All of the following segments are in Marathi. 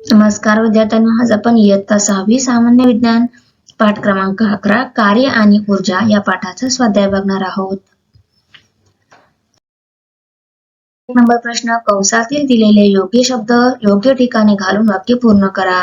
नमस्कार विद्यार्थ्यांना आज आपण इयत्ता सहावी सामान्य विज्ञान पाठ क्रमांक अकरा कार्य आणि ऊर्जा या पाठाचा स्वाध्याय बघणार आहोत. नंबर प्रश्न कंसातील दिलेले योग्य शब्द योग्य ठिकाणी घालून वाक्य पूर्ण करा.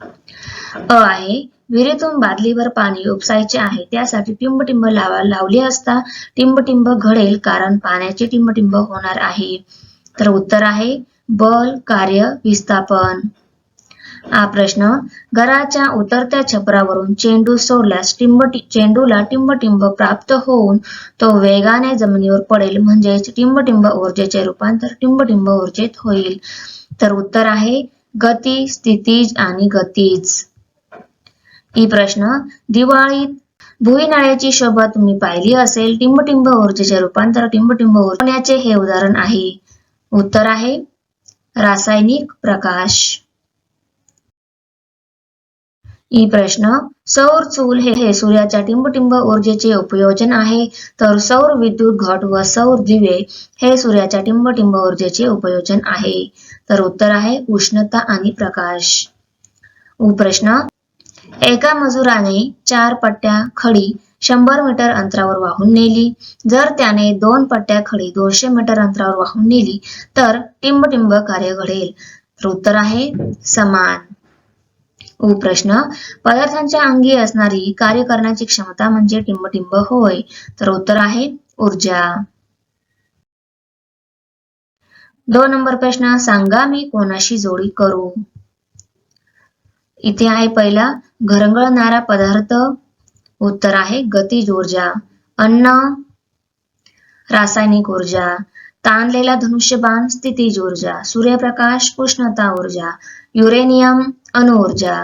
अ आहे विहिरीतून बादलीवर पाणी उपसायचे आहे त्यासाठी टिंबटिंब लावा लावले असता टिंबटिंब घडेल कारण पाण्याचे टिंबटिंब होणार आहे. तर उत्तर आहे बल कार्य विस्थापन. हा प्रश्न घराच्या उतरत्या छपरावरून चेंडू सोडल्यास टिंब चेंडूला टिंबटिंब प्राप्त होऊन तो वेगाने जमिनीवर पडेल म्हणजेच टिंबटिंब ऊर्जेचे रूपांतर टिंबटिंब ऊर्जेत होईल. तर उत्तर आहे गती स्थितीज आणि गतीज. ही प्रश्न दिवाळीत भुईनाळ्याची शोभा तुम्ही पाहिली असेल टिंबटिंब ऊर्जेचे रूपांतर टिंबटिंब होण्याचे हे उदाहरण आहे. उत्तर आहे रासायनिक प्रकाश. ई प्रश्न सौर चूल हे हे सूर्याच्या टिंबटिंब ऊर्जेचे उपयोजन आहे. तर सौर विद्युत घट व सौर दिवे हे सूर्याच्या टिंबटिंब ऊर्जेचे उपयोजन आहे. तर उत्तर आहे उष्णता आणि प्रकाश. उ प्रश्न एका मजुराने चार पट्ट्या खडी शंभर मीटर अंतरावर वाहून नेली. जर त्याने दोन पट्ट्या खडी दोनशे मीटर अंतरावर वाहून नेली तर टिंबटिंब कार्य घडेल. तर उत्तर आहे समान. उ प्रश्न पदार्थांच्या अंगी असणारी कार्य करण्याची क्षमता म्हणजे टिंबटिंब होय. तर उत्तर आहे ऊर्जा. दोन नंबर प्रश्न सांगा मी कोणाशी जोडी करू? इथे आहे पहिला घरंगळणारा पदार्थ. उत्तर आहे गतिज ऊर्जा. अन्न रासायनिक ऊर्जा. ताणलेला धनुष्यबाण स्थितीज ऊर्जा. सूर्यप्रकाश उष्णता ऊर्जा. युरेनियम अणुऊर्जा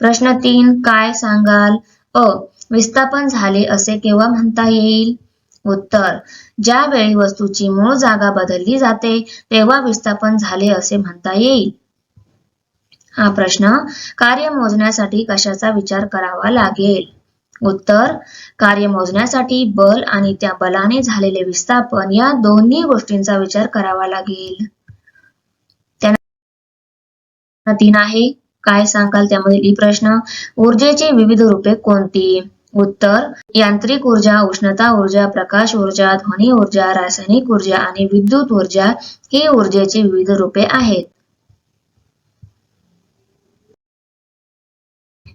प्रश्न तीन काय सांगाल? अ विस्थापन झाले असे केव्हा म्हणता येईल? उत्तर ज्यावेळी वस्तूची मूळ जागा बदलली जाते तेव्हा विस्थापन झाले असे म्हणता येईल. हा प्रश्न कार्य मोजण्यासाठी कशाचा विचार करावा लागेल? उत्तर कार्य मोजण्यासाठी बल आणि त्या बलाने झालेले विस्थापन या दोन्ही गोष्टींचा विचार करावा लागेल. त्यानंतर तीन आहे. काय सांगाल त्यामधील प्रश्न? ऊर्जेची विविध रूपे कोणती? उत्तर यांत्रिक ऊर्जा उष्णता ऊर्जा प्रकाश ऊर्जा ध्वनी ऊर्जा रासायनिक ऊर्जा आणि विद्युत ऊर्जा ही ऊर्जेची विविध रूपे आहेत.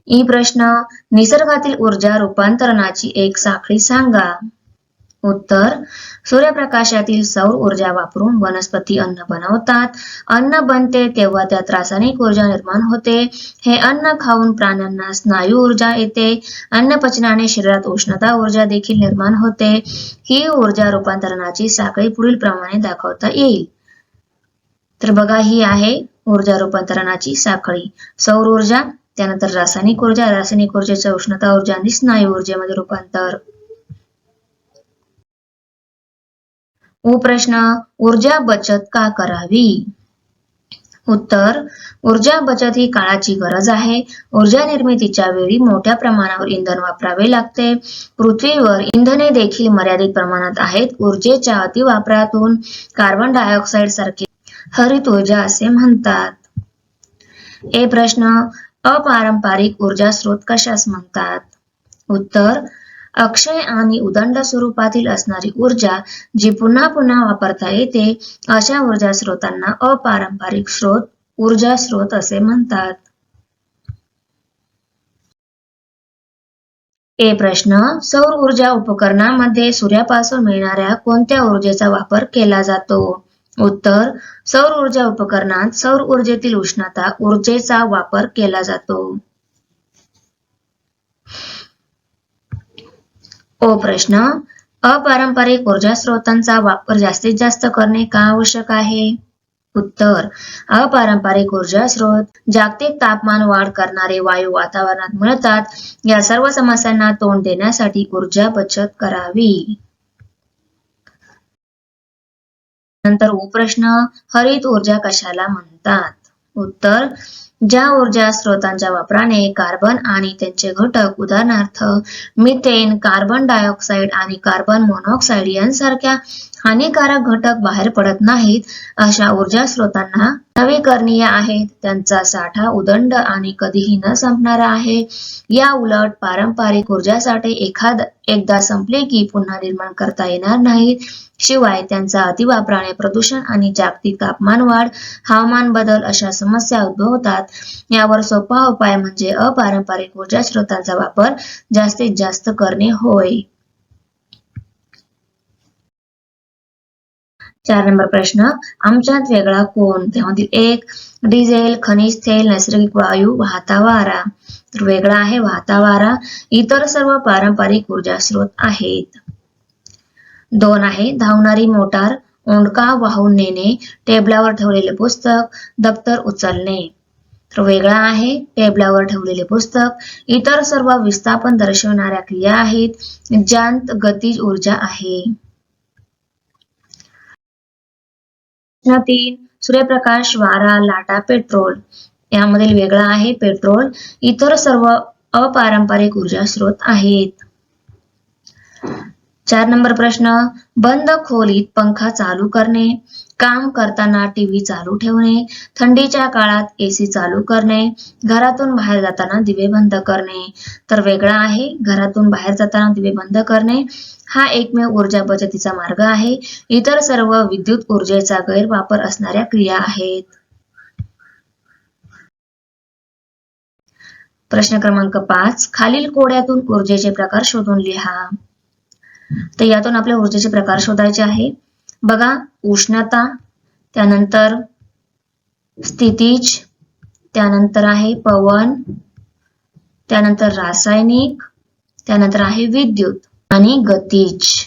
ई प्रश्न निसर्गातील ऊर्जा रूपांतरणाची एक साखळी सांगा. उत्तर सूर्यप्रकाशातील सौर ऊर्जा वापरून वनस्पती अन्न बनवतात. अन्न बनते तेव्हा त्यात रासायनिक ऊर्जा निर्माण होते. हे अन्न खाऊन प्राण्यांना स्नायू ऊर्जा येते. अन्न पचनाने शरीरात उष्णता ऊर्जा देखील निर्माण होते. ही ऊर्जा रूपांतरणाची साखळी पुढील प्रमाणे दाखवता येईल. तर बघा ही आहे ऊर्जा रूपांतरणाची साखळी. सौर ऊर्जा त्यानंतर रासायनिक ऊर्जा रासायनिक ऊर्जेचं उष्णता ऊर्जा आणि स्नायू ऊर्जेमध्ये रूपांतर. प्रश्न ऊर्जा बचत का करावी? उत्तर ऊर्जा बचत ही काळाची गरज आहे. ऊर्जा निर्मितीच्या वेळी मोठ्या प्रमाणावर इंधन वापरावे लागते. पृथ्वीवर इंधने देखील मर्यादित प्रमाणात आहेत. ऊर्जेच्या अतिवापरातून कार्बन डायऑक्साईड सारखी हरित ऊर्जा असे म्हणतात. ए प्रश्न अपारंपरिक ऊर्जा स्रोत कशास म्हणतात? उत्तर अक्षय आणि उदंड स्वरूपातील असणारी ऊर्जा जी पुन्हा पुन्हा वापरता येते अशा ऊर्जा स्रोतांना अपारंपरिक स्रोत ऊर्जा स्रोत असे म्हणतात. ए प्रश्न सौर ऊर्जा उपकरणामध्ये सूर्यापासून मिळणाऱ्या कोणत्या ऊर्जेचा वापर केला जातो? उत्तर सौर ऊर्जा उपकरणात सौर ऊर्जेतील उष्णता ऊर्जेचा वापर केला जातो. ओ प्रश्न अपारंपरिक ऊर्जा स्रोतांचा वापर जास्तीत जास्त करणे का आवश्यक आहे? उत्तर अपारंपरिक ऊर्जा स्रोत जागतिक तापमान वाढ करणारे वायू वातावरणात मिळतात. या सर्व समस्यांना तोंड देण्यासाठी ऊर्जा बचत करावी. नंतर प्रश्न हरित ऊर्जा कशाला म्हणतात? उत्तर ज्या ऊर्जा स्रोतांच्या वापराने कार्बन आणि त्यांचे घटक उदाहरणार्थ मिथेन कार्बन डायऑक्साईड आणि कार्बन मोनॉक्साईड यांसारख्या हानिकारक घटक बाहेर पडत नाहीत अशा ऊर्जा स्रोतांना नवीकरणीय आहेत. त्यांचा साठा उदंड आणि कधीही न संपणारा आहे. या उलट पारंपरिक ऊर्जासाठी एखाद एकदा संपले की पुन्हा निर्माण करता येणार नाहीत. शिवाय त्यांचा अतिवापराने प्रदूषण आणि जागतिक तापमान वाढ हवामान बदल अशा समस्या उद्भवतात. यावर सोपा उपाय म्हणजे अपारंपरिक ऊर्जा स्रोतांचा वापर जास्तीत जास्त करणे होय. चार नंबर प्रश्न. आमच्यात वेगळा कोण? त्यामधील एक डिझेल खनिज तेल नैसर्गिक वायू वाहता वारा तर वेगळा आहे वाहता वारा इतर सर्व पारंपरिक ऊर्जा स्रोत आहेत. दोन आहे धावणारी मोटार ओंडका वाहून नेणे टेबलावर ठेवलेले पुस्तक दप्तर उचलणे. तर वेगळा आहे. टेबलावर ठेवलेले पुस्तक. इतर सर्व विस्थापन दर्शवणाऱ्या क्रिया आहेत. ज्यांत गतिज ऊर्जा आहे. तीन. सूर्यप्रकाश वारा लाटा पेट्रोल. यामधील वेगळा आहे पेट्रोल. इतर सर्व अपारंपरिक ऊर्जा स्रोत आहेत. चार नंबर प्रश्न. बंद खोलीत पंखा चालू करणे. काम करताना टीव्ही चालू ठेवणे. थंडीच्या काळात एसी चालू करणे. घरातून बाहेर जाताना दिवे बंद करणे. तर वेगळा आहे. घरातून बाहेर जाताना दिवे बंद करणे. हा एकमेव ऊर्जा बचतीचा मार्ग आहे. इतर सर्व विद्युत ऊर्जेचा गैरवापर असणाऱ्या क्रिया आहेत. प्रश्न क्रमांक पाच. खालील कोड्यातून ऊर्जेचे प्रकार शोधून लिहा. तर यातून आपल्या ऊर्जेचे प्रकार शोधायचे आहे. बघा उष्णता त्यानंतर स्थितीज त्यानंतर आहे पवन त्यानंतर रासायनिक त्यानंतर आहे विद्युत आणि गतीज.